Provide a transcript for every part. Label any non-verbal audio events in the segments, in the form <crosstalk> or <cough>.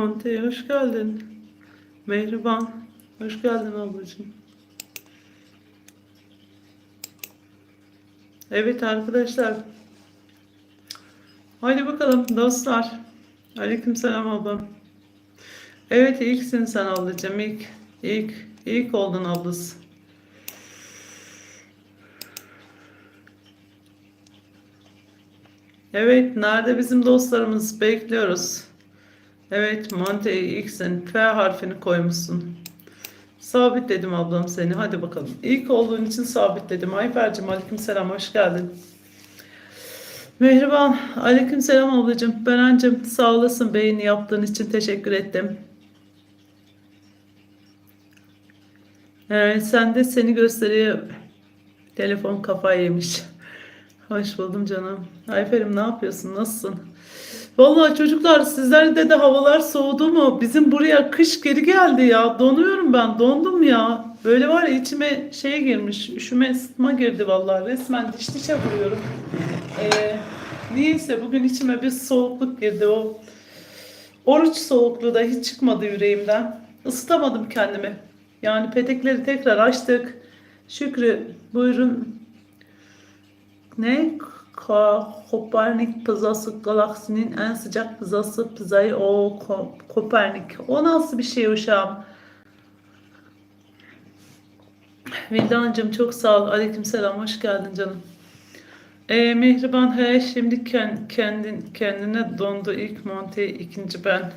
Monte hoş geldin. Mehriban hoş geldin ablacığım. Evet arkadaşlar. Haydi bakalım dostlar. Aleykümselam ablam. Evet ilksin sen ablacığım ilk. İlk, ilk oldun ablası. Evet nerede bizim dostlarımız bekliyoruz. Evet Monte X'in F harfini koymuşsun. Sabitledim ablam seni. Hadi bakalım. İlk olduğun için sabitledim. Ayfer'cim aleykümselam hoş geldin. Mehriban aleykümselam ablacığım. Berencim sağ olasın beğeni yaptığın için teşekkür ettim. Evet sen de seni gösteriyor. Telefon kafayı yemiş. Hoş buldum canım. Ayfer'im ne yapıyorsun? Nasılsın? Vallahi çocuklar sizlerde de havalar soğudu mu? Bizim buraya kış geri geldi ya. Donuyorum ben. Dondum ya. Böyle var ya içime şey girmiş. Üşüme ısıtma girdi vallahi. Resmen diş dişe vuruyorum. Ee, niyeyse bugün içime bir soğukluk girdi. O oruç soğukluğu da hiç çıkmadı yüreğimden. Isıtamadım kendimi. Yani petekleri tekrar açtık. Şükrü buyurun ne? Ko- Kopernik pızası galaksinin en sıcak pızası pızayı o Ko- Kopernik. O nasıl bir şey uşağım? Vildancığım çok sağ ol. Aleykümselam. Hoş geldin canım. Ee, Mihriban he şimdi ken- kendin kendine dondu ilk monte ikinci ben.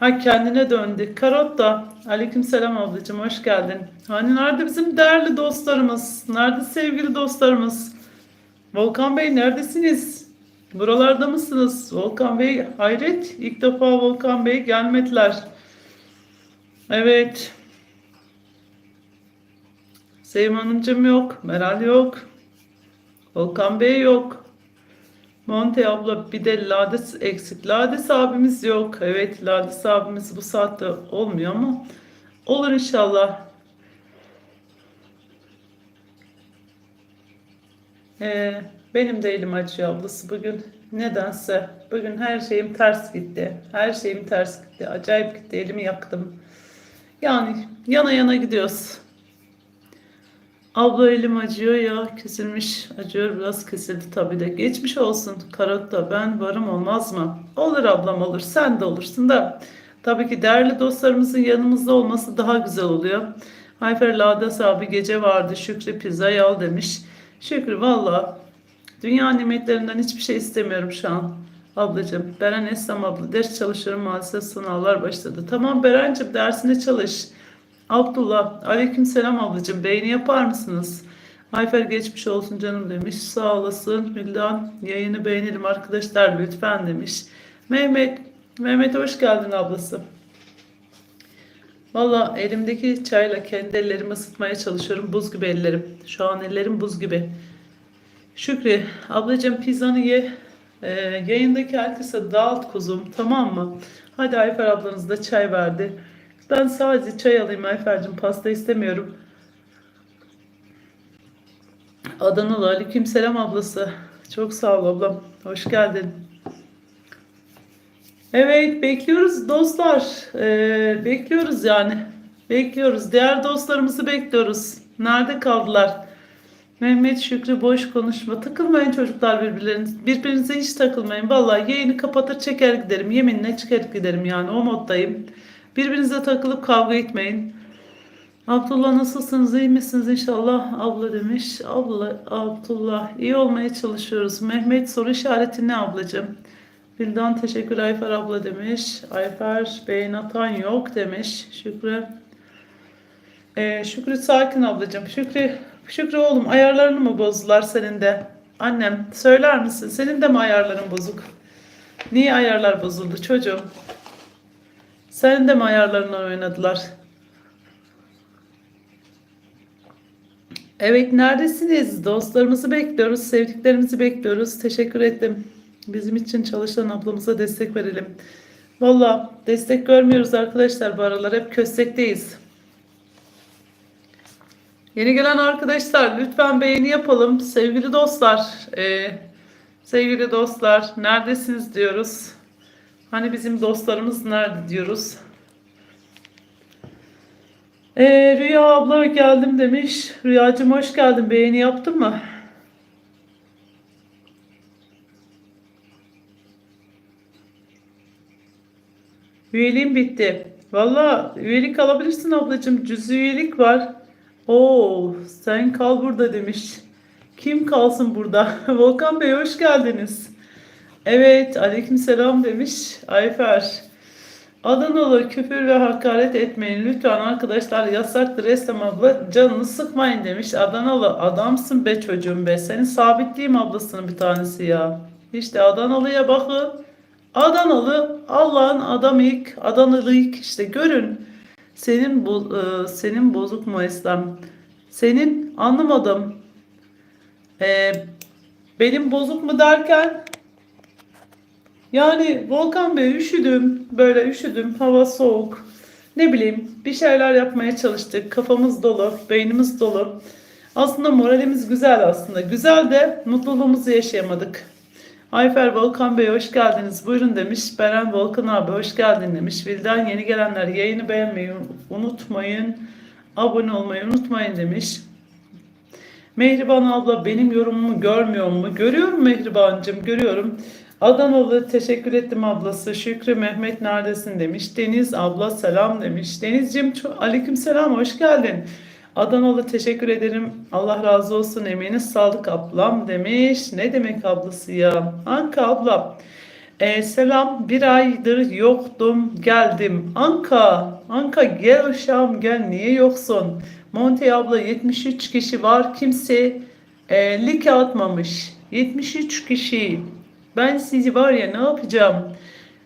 Ha kendine döndü. Karot da. Aleykümselam ablacığım hoş geldin. Hani nerede bizim değerli dostlarımız? Nerede sevgili dostlarımız? Volkan Bey neredesiniz? Buralarda mısınız? Volkan Bey hayret. İlk defa Volkan Bey gelmediler. Evet. Sevim Hanımcığım yok. Meral yok. Volkan Bey yok. Monte abla bir de Lades eksik. Lades abimiz yok. Evet Lades abimiz bu saatte olmuyor ama olur inşallah. Ee, benim de elim acıyor ablası bugün. Nedense bugün her şeyim ters gitti. Her şeyim ters gitti. Acayip gitti. Elimi yaktım. Yani yana yana gidiyoruz. Abla elim acıyor ya kesilmiş. Acıyor biraz kesildi tabii de. Geçmiş olsun Karotta ben varım olmaz mı? Olur ablam olur sen de olursun da. Tabii ki değerli dostlarımızın yanımızda olması daha güzel oluyor. Ayfer Lades abi gece vardı Şükrü pizzayı al demiş. Şükrü valla dünya nimetlerinden hiçbir şey istemiyorum şu an. Ablacığım Beren Eslam abla ders çalışıyorum maalesef sınavlar başladı. Tamam Berencim dersine çalış. Abdullah aleyküm selam ablacığım beğeni yapar mısınız? Ayfer geçmiş olsun canım demiş. Sağ olasın. Hüldan yayını beğenelim arkadaşlar lütfen demiş. Mehmet Mehmet hoş geldin ablası. Valla elimdeki çayla kendi ellerimi ısıtmaya çalışıyorum. Buz gibi ellerim. Şu an ellerim buz gibi. Şükrü ablacığım pizzanı ye. Ee, yayındaki herkese dağıt kuzum tamam mı? Hadi Ayfer ablanız da çay verdi. Ben sadece çay alayım Ayfer'cim pasta istemiyorum. Adanalı aleyküm selam ablası. Çok sağ ol ablam. Hoş geldin. Evet bekliyoruz dostlar. Ee, bekliyoruz yani. Bekliyoruz. Diğer dostlarımızı bekliyoruz. Nerede kaldılar? Mehmet Şükrü boş konuşma. Takılmayın çocuklar birbirlerinize. Birbirinize hiç takılmayın. Vallahi yayını kapatır çeker giderim. Yeminle çıkar giderim yani. O moddayım. Birbirinize takılıp kavga etmeyin. Abdullah nasılsınız? iyi misiniz inşallah? Abla demiş. Abla, Abdullah iyi olmaya çalışıyoruz. Mehmet soru işareti ne ablacığım? Bildan teşekkür Ayfer abla demiş. Ayfer beğen atan yok demiş. Şükrü. Ee, Şükrü sakin ablacığım. Şükrü, Şükrü oğlum ayarlarını mı bozdular senin de? Annem söyler misin? Senin de mi ayarların bozuk? Niye ayarlar bozuldu çocuğum? Senin de mi ayarlarına oynadılar? Evet neredesiniz? Dostlarımızı bekliyoruz, sevdiklerimizi bekliyoruz. Teşekkür ettim. Bizim için çalışan ablamıza destek verelim. Valla destek görmüyoruz arkadaşlar bu aralar. Hep köstekteyiz. Yeni gelen arkadaşlar lütfen beğeni yapalım. Sevgili dostlar, e, sevgili dostlar neredesiniz diyoruz. Hani bizim dostlarımız nerede diyoruz. Ee, Rüya abla geldim demiş. Rüyacığım hoş geldin. Beğeni yaptın mı? Üyeliğim bitti. Valla üyelik alabilirsin ablacığım. Cüz üyelik var. Oo, sen kal burada demiş. Kim kalsın burada? <laughs> Volkan Bey hoş geldiniz. Evet, aleykümselam demiş Ayfer. Adanalı küfür ve hakaret etmeyin lütfen arkadaşlar yasaktır Estem abla canını sıkmayın demiş. Adanalı adamsın be çocuğum be. Senin sabitleyeyim ablasının bir tanesi ya. İşte Adanalı'ya bakın. Adanalı Allah'ın adamı ilk Adanalı ilk işte görün. Senin bu e, senin bozuk mu İslam? Senin anlamadım. E, benim bozuk mu derken yani Volkan Bey üşüdüm. Böyle üşüdüm. Hava soğuk. Ne bileyim bir şeyler yapmaya çalıştık. Kafamız dolu, beynimiz dolu. Aslında moralimiz güzel aslında. Güzel de mutluluğumuzu yaşayamadık. Ayfer Volkan Bey hoş geldiniz. Buyurun demiş. Beren Volkan abi hoş geldin demiş. Vildan yeni gelenler yayını beğenmeyi unutmayın. Abone olmayı unutmayın demiş. Mehriban abla benim yorumumu görmüyor mu? Görüyorum Mehribancığım görüyorum. Adanalı teşekkür ettim ablası. Şükrü Mehmet neredesin demiş. Deniz abla selam demiş. Denizciğim aleyküm selam hoş geldin. Adanalı teşekkür ederim. Allah razı olsun emeğiniz sağlık ablam demiş. Ne demek ablası ya? Anka abla. Ee, selam bir aydır yoktum geldim. Anka. Anka gel uşağım gel niye yoksun? Monte abla 73 kişi var kimse e, like atmamış. 73 kişi. Ben sizi var ya ne yapacağım?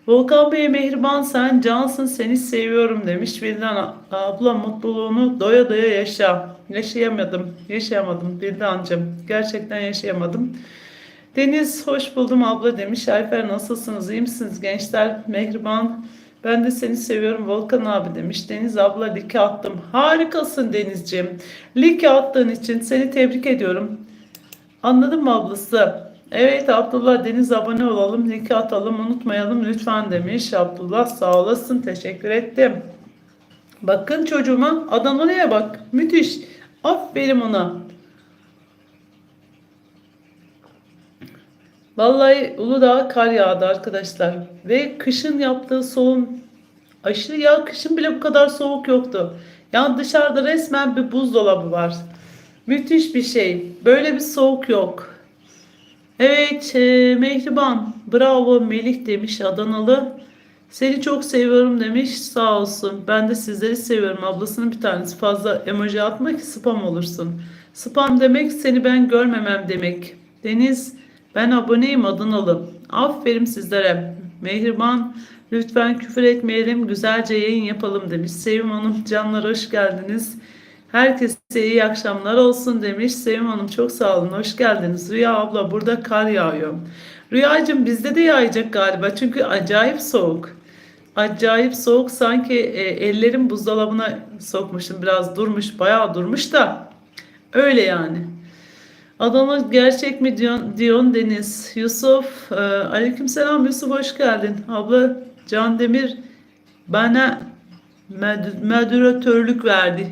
Volkan Bey mehriban sen cansın seni seviyorum demiş. Vildan abla mutluluğunu doya doya yaşa. Yaşayamadım. Yaşayamadım Vildancığım. Gerçekten yaşayamadım. Deniz hoş buldum abla demiş. Ayfer nasılsınız? İyi misiniz gençler? Mehriban ben de seni seviyorum Volkan abi demiş. Deniz abla like attım. Harikasın Denizciğim. Like attığın için seni tebrik ediyorum. Anladın mı ablası? Evet Abdullah Deniz abone olalım, like atalım, unutmayalım lütfen demiş. Abdullah sağ olasın, teşekkür ettim. Bakın çocuğuma Adana'ya bak, müthiş. Aferin ona. Vallahi Uludağ kar yağdı arkadaşlar. Ve kışın yaptığı soğum aşırı ya kışın bile bu kadar soğuk yoktu. Yani dışarıda resmen bir buzdolabı var. Müthiş bir şey. Böyle bir soğuk yok. Evet e, Mehriban bravo Melih demiş Adanalı. Seni çok seviyorum demiş sağ olsun. Ben de sizleri seviyorum ablasının bir tanesi fazla emoji atma ki spam olursun. Spam demek seni ben görmemem demek. Deniz ben aboneyim Adanalı. Aferin sizlere. Mehriban lütfen küfür etmeyelim güzelce yayın yapalım demiş. Sevim Hanım canlar hoş geldiniz. Herkese iyi akşamlar olsun demiş. Sevim Hanım çok sağ olun. Hoş geldiniz. Rüya abla burada kar yağıyor. Rüyacığım bizde de yağacak galiba. Çünkü acayip soğuk. Acayip soğuk. Sanki e, ellerim buzdolabına sokmuşum. Biraz durmuş. Bayağı durmuş da. Öyle yani. Adana gerçek mi diyorsun, diyorsun Deniz. Yusuf. E, aleykümselam Yusuf hoş geldin. Abla Can Demir bana moderatörlük verdi.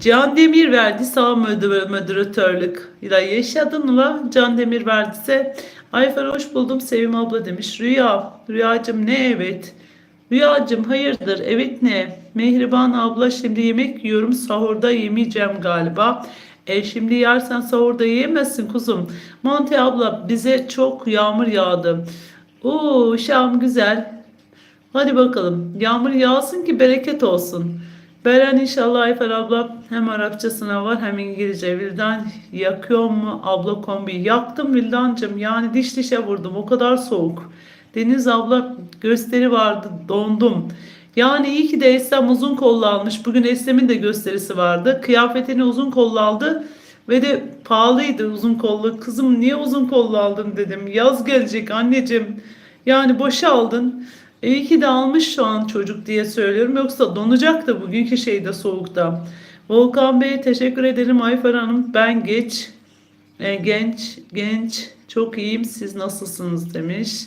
Can Demir verdi sağ moderatörlük. Ya yaşadın mı? Can Demir verdiyse. Ayfer hoş buldum Sevim abla demiş. Rüya. Rüyacım ne evet. Rüyacım hayırdır evet ne? Mehriban abla şimdi yemek yiyorum sahurda yemeyeceğim galiba. E şimdi yersen sahurda yiyemezsin kuzum. Monte abla bize çok yağmur yağdı. Oo Şam güzel. Hadi bakalım yağmur yağsın ki bereket olsun. Beren inşallah Ayfer abla hem Arapça sınav var hem İngilizce. Vildan yakıyor mu abla kombi? Yaktım Vildancım yani diş dişe vurdum o kadar soğuk. Deniz abla gösteri vardı dondum. Yani iyi ki de Eslem uzun kollu almış. Bugün Eslem'in de gösterisi vardı. Kıyafetini uzun kollu aldı. Ve de pahalıydı uzun kollu. Kızım niye uzun kollu aldın dedim. Yaz gelecek anneciğim. Yani boşa aldın. İyi ki de almış şu an çocuk diye söylüyorum. Yoksa donacak da bugünkü şeyde soğukta. Volkan Bey teşekkür ederim Ayfer Hanım. Ben geç, e, genç, genç, çok iyiyim. Siz nasılsınız demiş.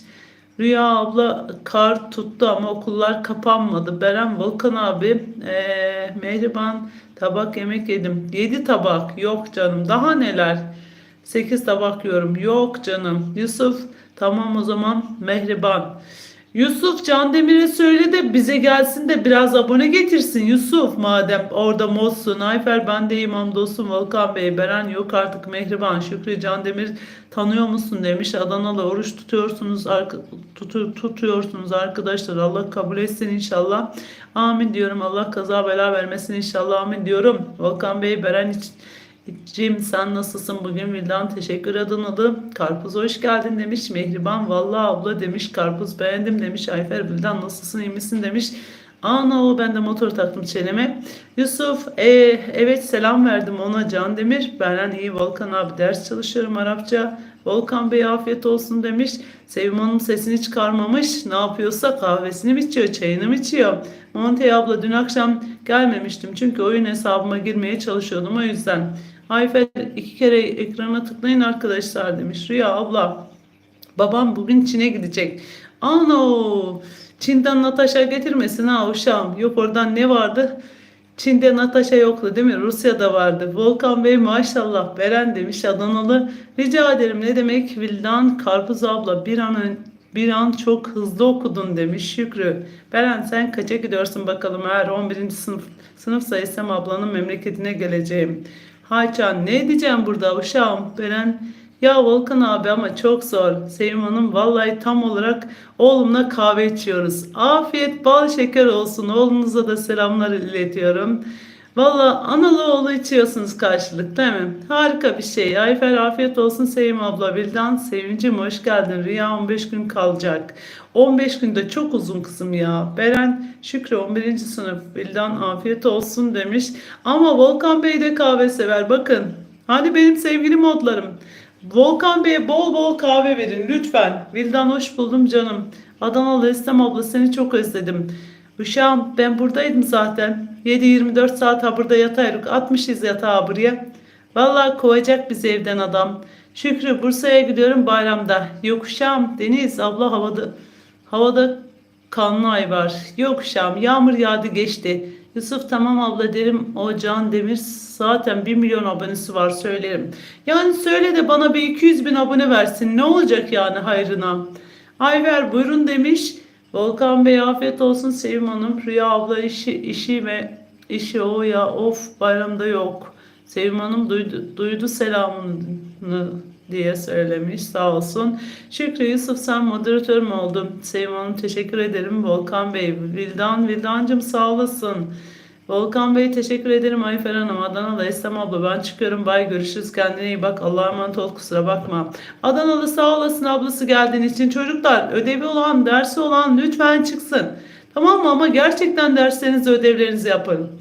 Rüya abla kar tuttu ama okullar kapanmadı. Beren Volkan abi eee Mehriban tabak yemek yedim. 7 tabak yok canım daha neler. 8 tabak yiyorum yok canım. Yusuf tamam o zaman Mehriban. Yusuf Candemir'e söyle de bize gelsin de biraz abone getirsin Yusuf madem orada modsun. Ayfer ben de imam dostum Volkan Bey. Beren yok artık Mehriban. Şükrü Candemir tanıyor musun demiş. Adanalı oruç tutuyorsunuz arka, tutu- tutuyorsunuz arkadaşlar. Allah kabul etsin inşallah. Amin diyorum. Allah kaza bela vermesin inşallah. Amin diyorum. Volkan Bey Beren için Cim sen nasılsın? Bugün Vildan teşekkür Adanalı. Karpuz hoş geldin demiş. Mehriban vallahi abla demiş. Karpuz beğendim demiş. Ayfer Vildan nasılsın? İyi misin demiş. Ana o ben de motor taktım çeneme. Yusuf e, evet selam verdim ona Can Demir. Beren iyi Volkan abi ders çalışıyorum Arapça. Volkan Bey afiyet olsun demiş. Sevim Hanım sesini çıkarmamış. Ne yapıyorsa kahvesini mi içiyor çayını mı içiyor? Monte abla dün akşam gelmemiştim çünkü oyun hesabıma girmeye çalışıyordum o yüzden Ayfer iki kere ekrana tıklayın arkadaşlar demiş. Rüya abla babam bugün Çin'e gidecek. Ano Çin'den Natasha getirmesin ha uşağım. Yok oradan ne vardı? Çin'de Natasha yoktu değil mi? Rusya'da vardı. Volkan Bey maşallah Beren demiş Adanalı. Rica ederim ne demek Vildan Karpuz abla bir an ön- bir an çok hızlı okudun demiş Şükrü. Beren sen kaça gidiyorsun bakalım eğer 11. sınıf sınıf sayısam ablanın memleketine geleceğim. Haçan ne diyeceğim burada uşağım Beren ya Volkan abi ama çok zor. Sevim Hanım vallahi tam olarak oğlumla kahve içiyoruz. Afiyet bal şeker olsun. Oğlunuza da selamlar iletiyorum. Valla analı oğlu içiyorsunuz karşılıklı değil mi? Harika bir şey. Ayfer afiyet olsun Sevim abla. Vildan Sevincim hoş geldin. Rüya 15 gün kalacak. 15 günde çok uzun kızım ya. Beren Şükrü 11. sınıf. Vildan afiyet olsun demiş. Ama Volkan Bey de kahve sever. Bakın. Hani benim sevgili modlarım. Volkan Bey'e bol bol kahve verin lütfen. Vildan hoş buldum canım. Adanalı Estem abla seni çok özledim. Uşağım ben buradaydım zaten. 7-24 saat ha burada yataydık. Atmışız yatağı buraya. Vallahi kovacak bizi evden adam. Şükrü Bursa'ya gidiyorum bayramda. Yok uşağım Deniz abla havada havada kanlı ay var. Yok uşağım yağmur yağdı geçti. Yusuf tamam abla derim o Can Demir zaten 1 milyon abonesi var söylerim. Yani söyle de bana bir 200 bin abone versin ne olacak yani hayrına. Ayver buyurun demiş. Volkan Bey afiyet olsun Sevim Hanım. Rüya abla işi, işi ve işi o ya of bayramda yok. Sevim Hanım duydu, duydu selamını diye söylemiş sağ olsun. Şükrü Yusuf sen moderatör mü oldun? Sevim Hanım teşekkür ederim. Volkan Bey, Vildan, Vildancım sağ olasın. Volkan Bey teşekkür ederim Ayfer Hanım. Adanalı Estem abla ben çıkıyorum. Bay görüşürüz. Kendine iyi bak. Allah'a emanet ol kusura bakma. Adanalı sağ olasın ablası geldiğin için. Çocuklar ödevi olan, dersi olan lütfen çıksın. Tamam mı? Ama gerçekten derslerinizi, ödevlerinizi yapın.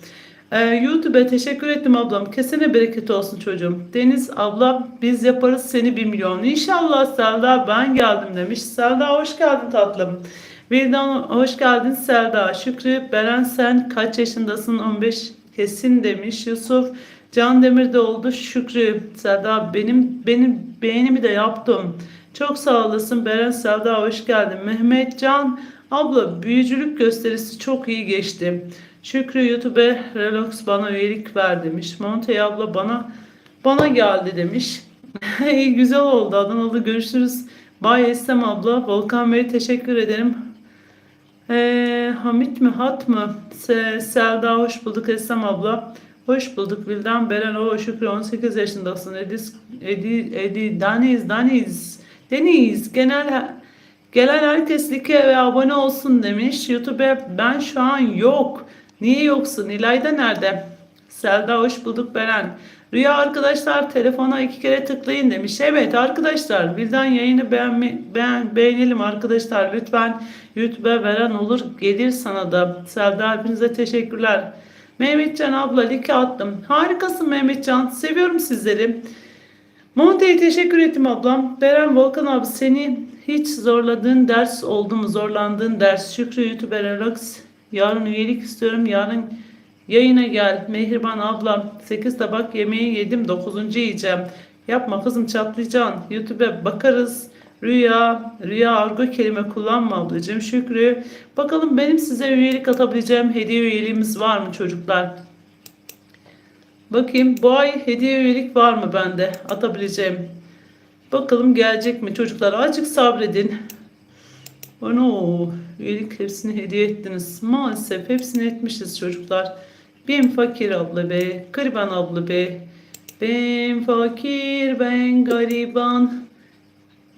Ee, YouTube'a teşekkür ettim ablam. Kesene bereket olsun çocuğum. Deniz abla biz yaparız seni bir milyon. İnşallah Selda ben geldim demiş. Selda hoş geldin tatlım. Vildan hoş geldin Selda. Şükrü Beren sen kaç yaşındasın? 15 kesin demiş. Yusuf Can Demir de oldu. Şükrü Selda benim benim beğenimi de yaptım. Çok sağ olasın Beren Selda hoş geldin. Mehmet Can abla büyücülük gösterisi çok iyi geçti. Şükrü YouTube'e Relax bana üyelik ver demiş. Monte abla bana bana geldi demiş. <laughs> Güzel oldu Adanalı görüşürüz. Bay Estem abla Volkan Bey teşekkür ederim. Ee, Hamit mi Hat mı? Se Selda hoş bulduk Esem abla. Hoş bulduk Vildan Beren o Şükrü 18 yaşındasın. Edis, Edi, Edi, Deniz, Deniz, Deniz genel gelen herkes like ve abone olsun demiş. YouTube'e ben şu an yok. Niye yoksun? İlayda nerede? Selda hoş bulduk Beren. Rüya arkadaşlar telefona iki kere tıklayın demiş. Evet arkadaşlar Vildan yayını beğenme, beğen, beğenelim arkadaşlar. Lütfen YouTube'a veren olur. Gelir sana da. Selda hepinize teşekkürler. Mehmetcan abla like attım. Harikasın Mehmetcan. Seviyorum sizleri. Monte'ye teşekkür ettim ablam. Beren Volkan abi seni hiç zorladığın ders oldu mu? Zorlandığın ders. Şükrü YouTuber Relax. Yarın üyelik istiyorum. Yarın Yayına gel. Mehriban ablam 8 tabak yemeği yedim 9. yiyeceğim. Yapma kızım çatlayacaksın. YouTube'e bakarız. Rüya, Rüya argo kelime kullanma ablacığım. Şükrü, bakalım benim size üyelik atabileceğim hediye üyeliğimiz var mı çocuklar? Bakayım bu ay hediye üyelik var mı bende atabileceğim? Bakalım gelecek mi çocuklar? Azıcık sabredin. Ano, üyelik hepsini hediye ettiniz. Maalesef hepsini etmişiz çocuklar. Ben fakir abla be, gariban abla be. Ben fakir, ben gariban.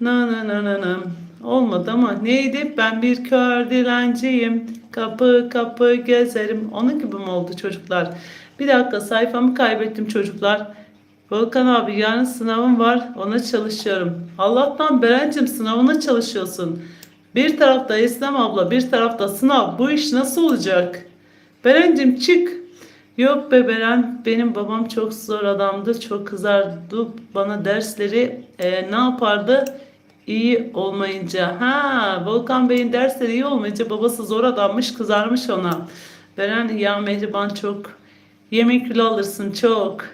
Na na na na na. Olmadı ama neydi? Ben bir kör dilenciyim. Kapı kapı gezerim. Onun gibi mi oldu çocuklar? Bir dakika sayfamı kaybettim çocuklar. Volkan abi yarın sınavım var. Ona çalışıyorum. Allah'tan Berencim sınavına çalışıyorsun. Bir tarafta İslam abla bir tarafta sınav. Bu iş nasıl olacak? Berencim çık. Yok be Beren benim babam çok zor adamdı. Çok kızardı bana dersleri e, ne yapardı? İyi olmayınca. Ha Volkan Bey'in dersleri iyi olmayınca babası zor adammış kızarmış ona. Beren ya Mehriban çok. Yemek kilo alırsın çok.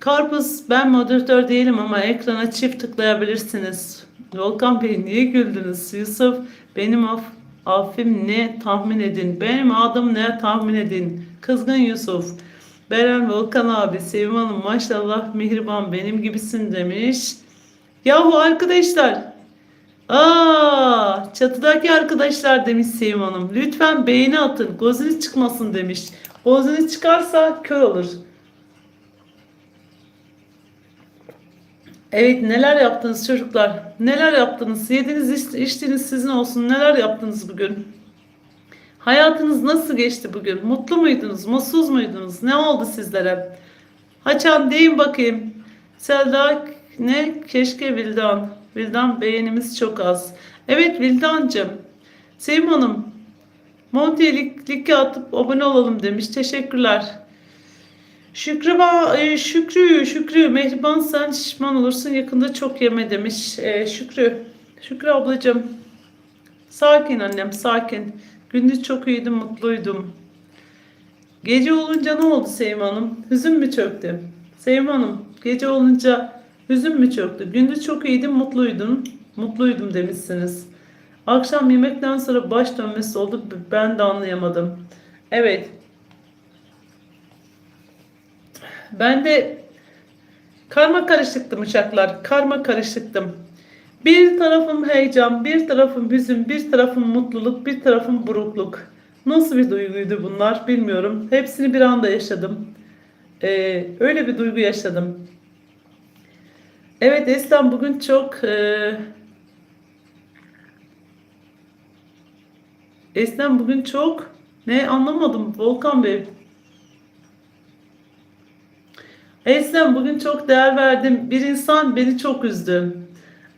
Karpuz ben moderatör değilim ama ekrana çift tıklayabilirsiniz. Volkan Bey niye güldünüz? Yusuf benim af, affim ne tahmin edin. Benim adım ne tahmin edin. Kızgın Yusuf. Beren Volkan abi Sevim Hanım maşallah mihriban benim gibisin demiş. Yahu arkadaşlar. Aa, çatıdaki arkadaşlar demiş Sevim Hanım. Lütfen beğeni atın. Gözünüz çıkmasın demiş. Gözünüz çıkarsa kör olur. Evet neler yaptınız çocuklar? Neler yaptınız? Yediniz iç- içtiğiniz sizin olsun. Neler yaptınız bugün? Hayatınız nasıl geçti bugün? Mutlu muydunuz? Mutsuz muydunuz? Ne oldu sizlere? Haçan deyin bakayım. Selda ne? Keşke Vildan. Vildan beğenimiz çok az. Evet Vildancığım. Sevim Hanım. Monty'ye lik- like atıp abone olalım demiş. Teşekkürler. Şükrü, ba- e, Şükrü, Şükrü, Mehriban sen şişman olursun yakında çok yeme demiş. E, Şükrü, Şükrü ablacığım. Sakin annem, sakin. Gündüz çok iyiydim, mutluydum. Gece olunca ne oldu Sevim Hanım? Hüzün mü çöktü? Sevim Hanım, gece olunca hüzün mü çöktü? Gündüz çok iyiydim, mutluydum. Mutluydum demişsiniz. Akşam yemekten sonra baş dönmesi oldu, ben de anlayamadım. Evet, Ben de karma karışıktım uçaklar. Karma karışıktım. Bir tarafım heyecan, bir tarafım hüzün, bir tarafım mutluluk, bir tarafım burukluk. Nasıl bir duyguydu bunlar bilmiyorum. Hepsini bir anda yaşadım. Ee, öyle bir duygu yaşadım. Evet Eslem bugün çok e, Eslem bugün çok ne anlamadım Volkan Bey. Eslem bugün çok değer verdim. Bir insan beni çok üzdü.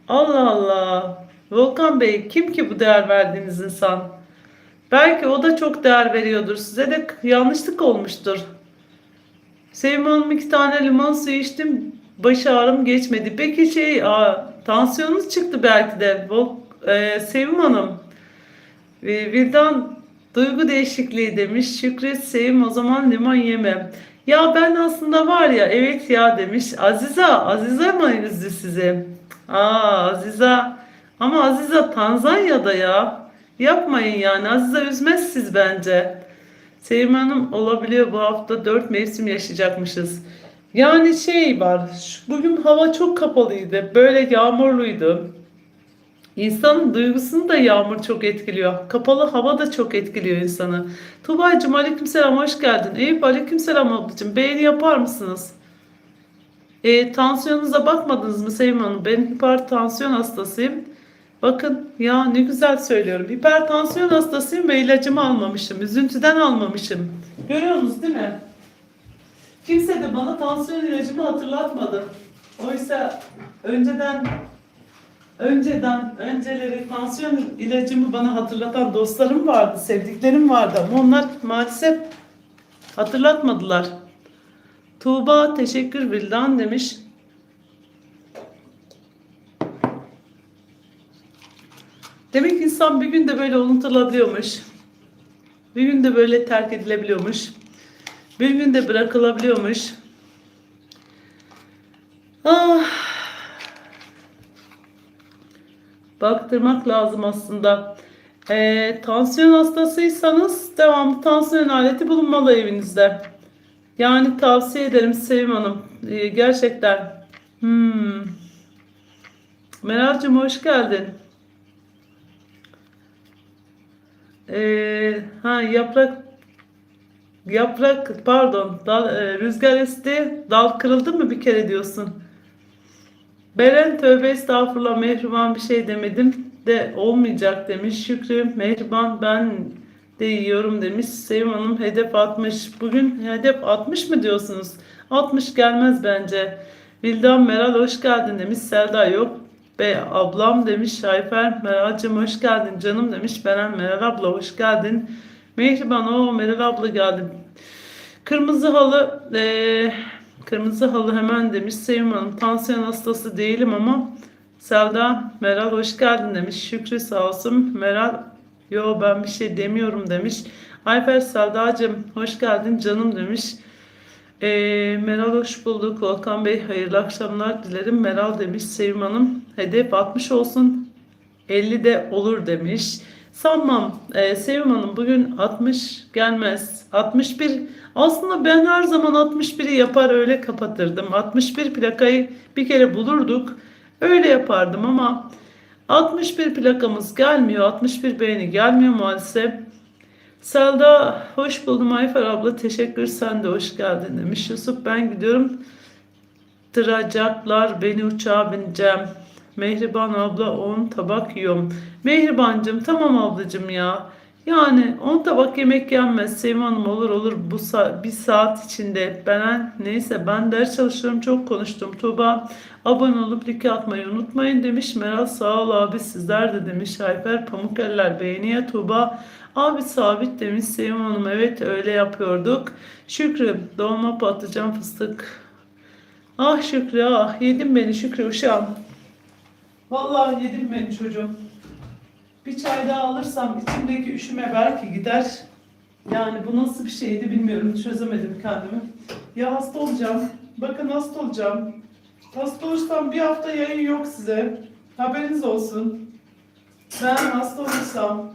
Allah Allah. Volkan Bey kim ki bu değer verdiğiniz insan? Belki o da çok değer veriyordur. Size de yanlışlık olmuştur. Sevim Hanım iki tane limon suyu içtim. Baş ağrım geçmedi. Peki şey aa, tansiyonunuz çıktı belki de. Vol e, Sevim Hanım. E, Vildan duygu değişikliği demiş. Şükret Sevim o zaman limon yemem. Ya ben aslında var ya evet ya demiş. Aziza, Aziza mı üzdü sizi? Aa Aziza. Ama Aziza Tanzanya'da ya. Yapmayın yani. Aziza üzmez siz bence. Sevim Hanım olabiliyor bu hafta dört mevsim yaşayacakmışız. Yani şey var. Bugün hava çok kapalıydı. Böyle yağmurluydu. İnsanın duygusunu da yağmur çok etkiliyor. Kapalı hava da çok etkiliyor insanı. Tuba'cığım aleykümselam hoş geldin. Eyüp aleykümselam ablacığım. Beğeni yapar mısınız? E, tansiyonunuza bakmadınız mı Sevim Hanım? Ben hipertansiyon hastasıyım. Bakın ya ne güzel söylüyorum. Hipertansiyon hastasıyım ve ilacımı almamışım. Üzüntüden almamışım. Görüyorsunuz değil mi? Kimse de bana tansiyon ilacımı hatırlatmadı. Oysa önceden Önceden, önceleri tansiyon ilacımı bana hatırlatan dostlarım vardı, sevdiklerim vardı ama onlar maalesef hatırlatmadılar. Tuğba teşekkür Vildan demiş. Demek insan bir günde böyle unutulabiliyormuş. Bir günde böyle terk edilebiliyormuş. Bir günde bırakılabiliyormuş. Ah. Baktırmak lazım aslında. Ee, tansiyon hastasıysanız devamlı tansiyon aleti bulunmalı evinizde. Yani tavsiye ederim Sevim Hanım. Ee, gerçekten. Hmm. Meral'cığım hoş geldin. Ee, ha yaprak yaprak pardon dal, e, rüzgar esti dal kırıldı mı bir kere diyorsun. Beren tövbe estağfurullah mehriban bir şey demedim de olmayacak demiş. Şükrü mehriban ben de yiyorum demiş. Sevim Hanım hedef 60. Bugün hedef 60 mı diyorsunuz? 60 gelmez bence. Vildan Meral hoş geldin demiş. Selda yok be ablam demiş. Ayfer Meral'cığım hoş geldin canım demiş. Beren Meral abla hoş geldin. Mehriban o Meral abla geldi. Kırmızı halı eee, kırmızı halı hemen demiş. Sevim Hanım tansiyon hastası değilim ama Selda Meral hoş geldin demiş. Şükrü sağ olsun. Meral yo ben bir şey demiyorum demiş. Ayfer Selda'cığım hoş geldin canım demiş. Ee, Meral hoş bulduk. Volkan Bey hayırlı akşamlar dilerim. Meral demiş. Sevim Hanım hedef 60 olsun. 50 de olur demiş. Sanmam. Ee, Sevim Hanım bugün 60 gelmez. 61 aslında ben her zaman 61'i yapar öyle kapatırdım. 61 plakayı bir kere bulurduk. Öyle yapardım ama 61 plakamız gelmiyor. 61 beğeni gelmiyor maalesef. Selda hoş buldum Ayfer abla teşekkür sen de hoş geldin demiş. Yusuf ben gidiyorum tıracaklar beni uçağa bineceğim. Mehriban abla 10 tabak yiyorum. Mehribancım tamam ablacım ya. Yani 10 tabak yemek yenmez. Sevim Hanım olur olur bu sa- bir saat içinde. Ben neyse ben ders çalışıyorum çok konuştum. Tuğba abone olup like atmayı unutmayın demiş. Meral sağ ol abi sizler de demiş. Ayfer pamuk eller beğeniye Tuğba. Abi sabit demiş Sevim Hanım evet öyle yapıyorduk. Şükrü dolma patlıcan fıstık. Ah Şükrü ah yedin beni Şükrü uşağım. Vallahi yedim beni çocuğum. Bir çay daha alırsam içimdeki üşüme belki gider. Yani bu nasıl bir şeydi bilmiyorum. Çözemedim kendimi. Ya hasta olacağım. Bakın hasta olacağım. Hasta olursam bir hafta yayın yok size. Haberiniz olsun. Ben hasta olursam